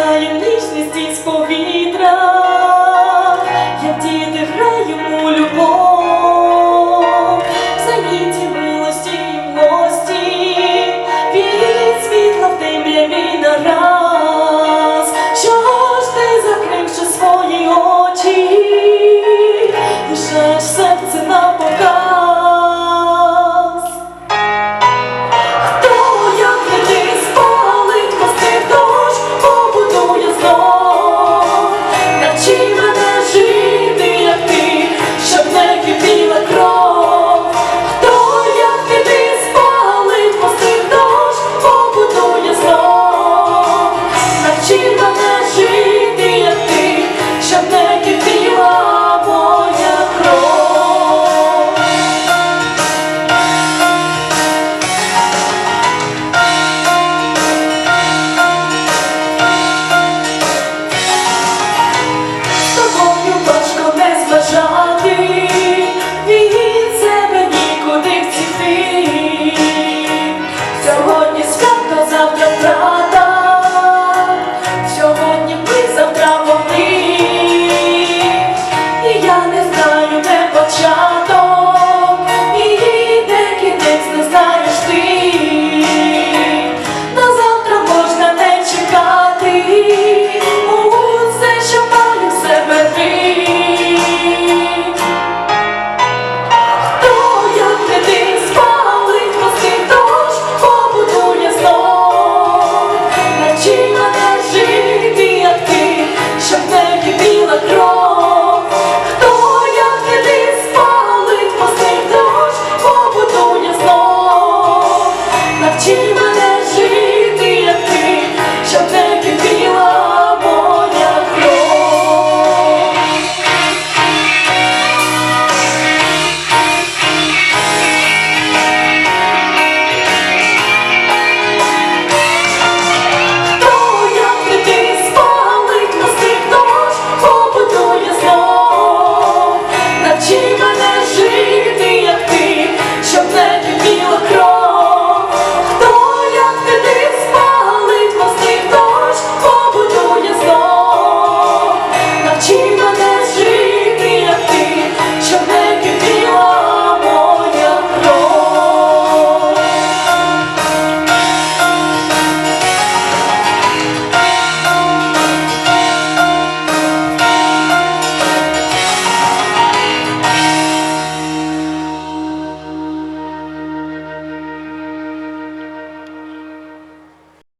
Вдихаю вічність із повітря, як діти граємо любов, Заніті милості і млості, від світла в темряві на раз, що ж ти закривши свої очі, лишаєш серце на